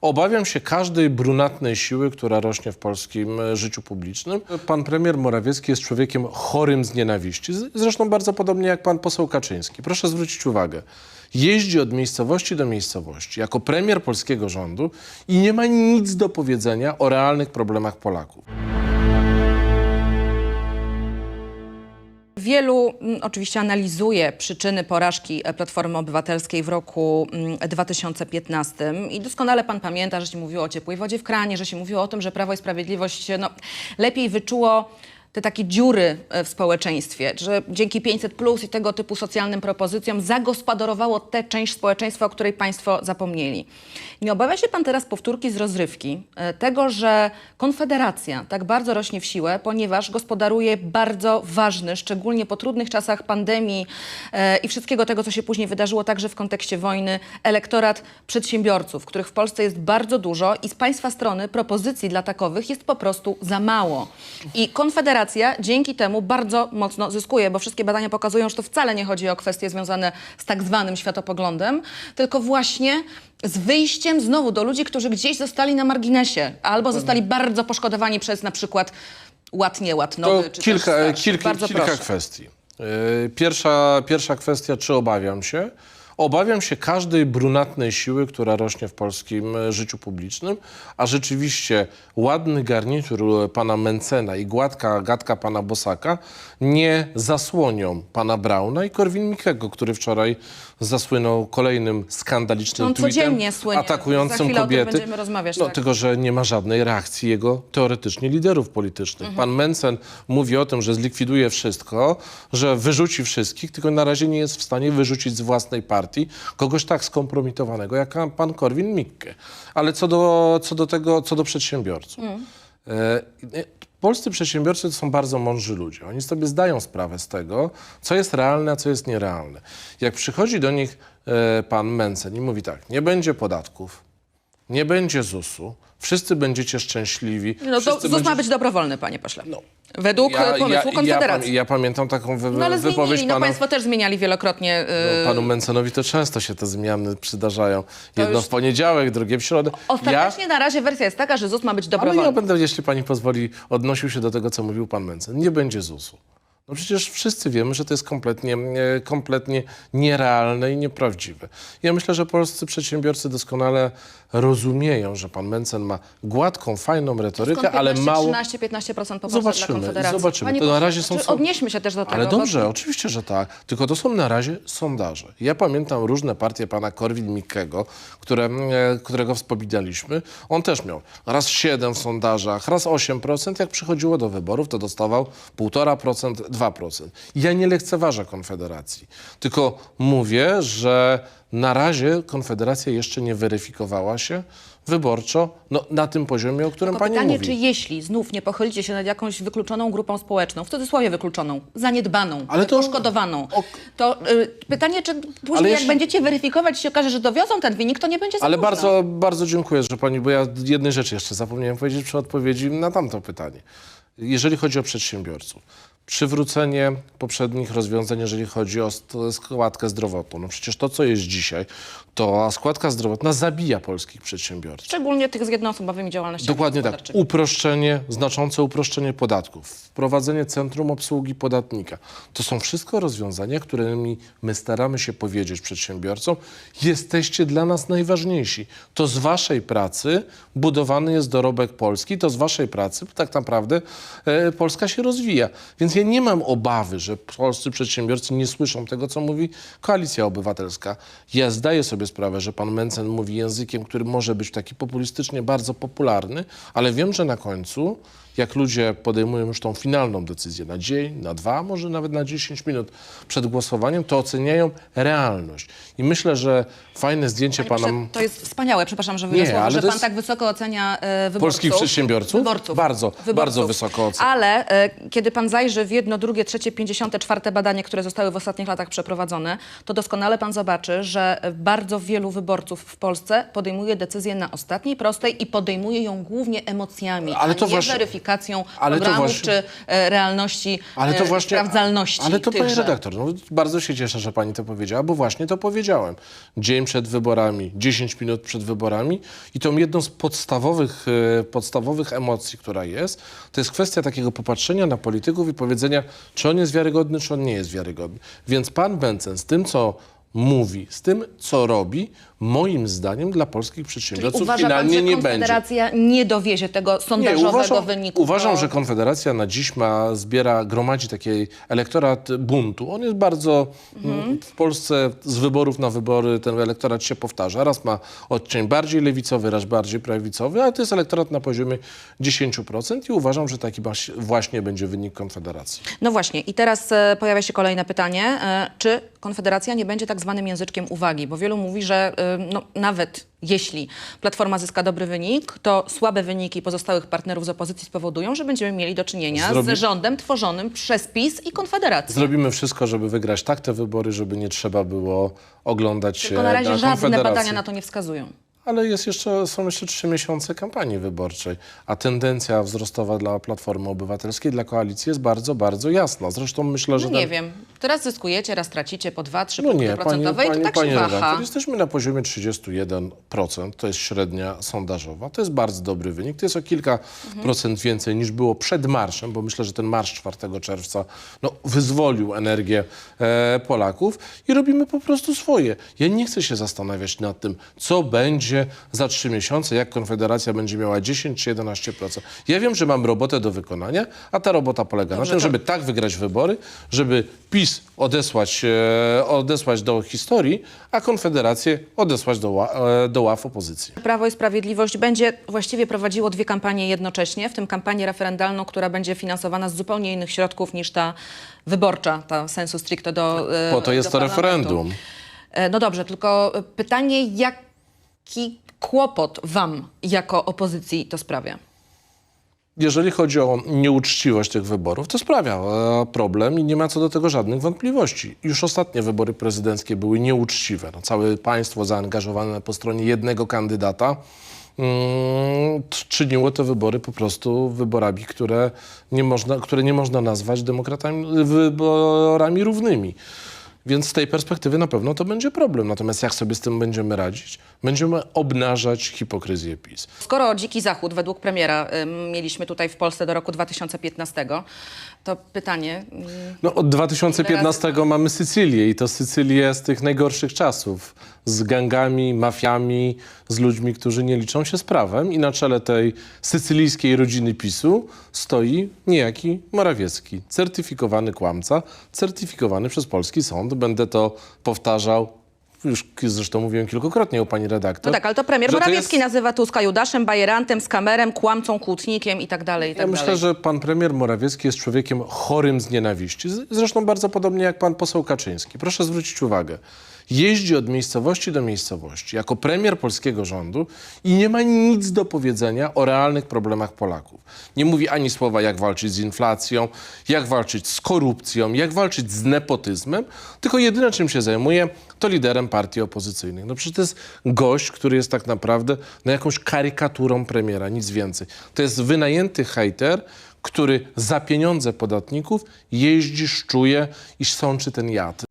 Obawiam się każdej brunatnej siły, która rośnie w polskim e, życiu publicznym. Pan premier Morawiecki jest człowiekiem chorym z nienawiści. Zresztą bardzo podobnie jak pan poseł Kaczyński. Proszę zwrócić uwagę. Jeździ od miejscowości do miejscowości jako premier polskiego rządu i nie ma nic do powiedzenia o realnych problemach Polaków. Wielu mm, oczywiście analizuje przyczyny porażki e, Platformy Obywatelskiej w roku mm, 2015 i doskonale pan pamięta, że się mówiło o ciepłej wodzie w kranie, że się mówiło o tym, że Prawo i Sprawiedliwość no, lepiej wyczuło te takie dziury e, w społeczeństwie, że dzięki 500 plus i tego typu socjalnym propozycjom zagospodarowało tę część społeczeństwa, o której państwo zapomnieli. Nie obawia się pan teraz powtórki z rozrywki, e, tego, że Konfederacja tak bardzo rośnie w siłę, ponieważ gospodaruje bardzo ważny, szczególnie po trudnych czasach pandemii e, i wszystkiego tego, co się później wydarzyło także w kontekście wojny, elektorat przedsiębiorców, których w Polsce jest bardzo dużo i z państwa strony propozycji dla takowych jest po prostu za mało. I Konfederacja dzięki temu bardzo mocno zyskuje, bo wszystkie badania pokazują, że to wcale nie chodzi o kwestie związane z tak zwanym światopoglądem, tylko właśnie z wyjściem znowu do ludzi, którzy gdzieś zostali na marginesie albo zostali bardzo poszkodowani przez na przykład ład nieład To czy kilka, starszy. kilka, kilka proszę. kwestii. Yy, Pierwsza, pierwsza kwestia, czy obawiam się? Obawiam się każdej brunatnej siły, która rośnie w polskim e, życiu publicznym, a rzeczywiście ładny garnitur e, pana Mencena i gładka gadka pana Bosaka nie zasłonią pana Brauna i Korwin-Mikkego, który wczoraj zasłynął kolejnym skandalicznym On tweetem atakującym kobiety. będziemy rozmawiać, no, tak. tylko, że nie ma żadnej reakcji jego teoretycznie liderów politycznych. Pan Mencen mówi o tym, że zlikwiduje wszystko, że wyrzuci wszystkich, tylko na razie nie jest w stanie wyrzucić z własnej partii kogoś tak skompromitowanego jak pan Korwin-Mikke. Ale co do, co do tego, co do przedsiębiorców. E, e, Polscy przedsiębiorcy to są bardzo mądrzy ludzie. Oni sobie zdają sprawę z tego, co jest realne, a co jest nierealne. Jak przychodzi do nich e, pan Mencen i mówi tak, nie będzie podatków, nie będzie ZUS-u, wszyscy będziecie szczęśliwi. No to ZUS ma być dobrowolny, panie pośle. No. Według e, pomysłu ja, Konfederacji. ja, ja pamiętam taką wy, no ale wypowiedź zmienili, no państwo też zmieniali wielokrotnie. e, No, panu Mencenowi to często się te zmiany przydarzają. Jedno już- w poniedziałek, drugie w środę. Ostatecznie na razie wersja jest taka, że ZUS ma być Ale dobrowolny. ja będę, jeśli pani pozwoli, odnosił się do tego, co mówił pan Mencen. Nie będzie ZUS-u. No przecież wszyscy wiemy, że to jest kompletnie, e, kompletnie nierealne i nieprawdziwe. Ja myślę, że polscy przedsiębiorcy doskonale rozumieją, że pan Mencen ma gładką, fajną retorykę, Skąd ale mało... 13-15% poparcia dla Zobaczymy, Konfederacji. zobaczymy. Panie To na razie są- znaczy, Odnieśmy się też do tego. Ale bo- dobrze, oczywiście, że tak. Tylko to są na razie sondaże. Ja pamiętam różne partie pana Korwin-Mikkego, które, e, którego wspominaliśmy. On też miał raz 7 w sondażach, raz 8%. Jak przychodziło do wyborów, to dostawał 1,5%, 2%. Ja nie lekceważę Konfederacji. Tylko mówię, że na razie Konfederacja jeszcze nie weryfikowała się wyborczo no, na tym poziomie, o którym Tylko pani pytanie, mówi. czy jeśli znów nie pochylicie się nad jakąś wykluczoną grupą społeczną, w cudzysłowie wykluczoną, zaniedbaną, Ale to- poszkodowaną, ok. to y, pytanie, czy później Ale jak jeśli- będziecie weryfikować się okaże, że dowiozą ten wynik, to nie będzie Ale bardzo, bardzo dziękuję, że pani, bo ja jednej rzeczy jeszcze zapomniałem powiedzieć przy odpowiedzi na tamto pytanie. Jeżeli chodzi o przedsiębiorców, przywrócenie poprzednich rozwiązań, jeżeli chodzi o składkę zdrowotną. No przecież to, co jest dzisiaj, to składka zdrowotna zabija polskich przedsiębiorców. Szczególnie tych z jednoosobowymi działalnościami Dokładnie tak. Uproszczenie, znaczące uproszczenie podatków, wprowadzenie centrum obsługi podatnika. To są wszystko rozwiązania, którymi my staramy się powiedzieć przedsiębiorcom, jesteście dla nas najważniejsi. To z waszej pracy budowany jest dorobek Polski, to z waszej pracy tak naprawdę e, Polska się rozwija. Więc ja nie mam obawy, że polscy przedsiębiorcy nie słyszą tego, co mówi Koalicja Obywatelska. Ja zdaję sobie sprawę, że pan Mencen mówi językiem, który może być taki populistycznie bardzo popularny, ale wiem, że na końcu, jak ludzie podejmują już tą finalną decyzję na dzień, na dwa, może nawet na 10 minut przed głosowaniem, to oceniają realność. I myślę, że fajne zdjęcie Panie pana... To jest wspaniałe, przepraszam, że ale że pan jest- tak wysoko ocenia e, wyborców. Polskich przedsiębiorców? Wyborców. Bardzo, Wyborców. bardzo wysoko oceniam. Ale e, kiedy pan zajrzy w jedno, drugie, trzecie, pięćdziesiąte, czwarte badanie, które zostały w ostatnich latach przeprowadzone, to doskonale pan zobaczy, że bardzo wielu wyborców w Polsce podejmuje decyzję na ostatniej prostej i podejmuje ją głównie emocjami, Ale a to nie właśnie- weryfikacją. Ale to programów właśnie- czy e, realności, Ale to e, właśnie, sprawdzalności Ale to pani redaktor, no, bardzo się cieszę, że pani to powiedziała, bo właśnie to powiedziałem. Dzień przed wyborami, 10 minut przed wyborami i tą jedną z podstawowych, e, podstawowych emocji, która jest, to jest kwestia takiego popatrzenia na polityków i powiedzenia, czy on jest wiarygodny, czy on nie jest wiarygodny. Więc pan Bencen z tym, co mówi, z tym, co robi, moim zdaniem dla polskich przedsiębiorców uważa pan, finalnie że nie będzie. Konfederacja nie dowiezie tego sondażowego uważam, wyniku? Uważam, do- że Konfederacja na dziś ma, zbiera, gromadzi taki elektorat buntu. On jest bardzo, Mhm. mm, w Polsce z wyborów na wybory ten elektorat się powtarza. Raz ma odcień bardziej lewicowy, raz bardziej prawicowy, ale to jest elektorat na poziomie 10% i uważam, że taki właśnie będzie wynik Konfederacji. No właśnie, i teraz e, pojawia się kolejne pytanie. E, czy Konfederacja nie będzie tak zwanym języczkiem uwagi? Bo wielu mówi, że e, no, nawet jeśli Platforma zyska dobry wynik, to słabe wyniki pozostałych partnerów z opozycji spowodują, że będziemy mieli do czynienia Zrobi- z rządem tworzonym przez PiS i Konfederację. Zrobimy wszystko, żeby wygrać tak te wybory, żeby nie trzeba było oglądać Tylko się na razie żadne Konfederację. badania na to nie wskazują. Ale jest jeszcze, są jeszcze trzy miesiące kampanii wyborczej, a tendencja wzrostowa dla Platformy Obywatelskiej, dla koalicji jest bardzo, bardzo jasna. Zresztą myślę, że... No ten- nie wiem, teraz zyskujecie, raz tracicie po 2-3 No punkty procentowe i to tak pani się waha. redaktor, jesteśmy na poziomie 31%, to jest średnia sondażowa, to jest bardzo dobry wynik, to jest o kilka Mhm. procent więcej niż było przed marszem, bo myślę, że ten marsz 4 czerwca no, wyzwolił energię e, Polaków i robimy po prostu swoje. Ja nie chcę się zastanawiać nad tym, co będzie za trzy miesiące, jak Konfederacja będzie miała 10 czy 11%. Ja wiem, że mam robotę do wykonania, a ta robota polega Dobrze, na tym, żeby tak wygrać wybory, żeby PiS odesłać, e, odesłać do historii, a Konfederację odesłać do, ła, e, do ław opozycji. Prawo i Sprawiedliwość będzie właściwie prowadziło dwie kampanie jednocześnie, w tym kampanię referendalną, która będzie finansowana z zupełnie innych środków niż ta wyborcza, ta sensu stricto do e, Po to jest to referendum. E, No dobrze, tylko pytanie, jaki kłopot wam jako opozycji to sprawia? Jeżeli chodzi o nieuczciwość tych wyborów, to sprawia e, problem i nie ma co do tego żadnych wątpliwości. Już ostatnie wybory prezydenckie były nieuczciwe. No, całe państwo zaangażowane po stronie jednego kandydata mm, czyniło te wybory po prostu wyborami, które nie można, które nie można nazwać demokratami, wyborami równymi. Więc z tej perspektywy na pewno to będzie problem. Natomiast jak sobie z tym będziemy radzić? Będziemy obnażać hipokryzję PiS. Skoro dziki zachód według premiera mieliśmy tutaj w Polsce do roku 2015, to pytanie, ym, No, od 2015 mamy Sycylię i to Sycylię z tych najgorszych czasów. Z gangami, mafiami, z ludźmi, którzy nie liczą się z prawem. I na czele tej sycylijskiej rodziny PiSu stoi niejaki Morawiecki. Certyfikowany kłamca, certyfikowany przez polski sąd. Będę to powtarzał, już zresztą mówiłem kilkukrotnie u pani redaktor. no tak, ale to premier Morawiecki jest- nazywa Tuska Judaszem, bajerantem, skamerem, kłamcą, kłótnikiem i tak dalej, i tak Ja myślę, dalej. że pan premier Morawiecki jest człowiekiem chorym z nienawiści. Zresztą bardzo podobnie jak pan poseł Kaczyński. Proszę zwrócić uwagę. Jeździ od miejscowości do miejscowości jako premier polskiego rządu i nie ma nic do powiedzenia o realnych problemach Polaków. Nie mówi ani słowa, jak walczyć z inflacją, jak walczyć z korupcją, jak walczyć z nepotyzmem, tylko jedyne, czym się zajmuje, to liderem partii opozycyjnych. No przecież to jest gość, który jest tak naprawdę no, jakąś karykaturą premiera, nic więcej. To jest wynajęty hejter, który za pieniądze podatników jeździ, szczuje i sączy ten jad.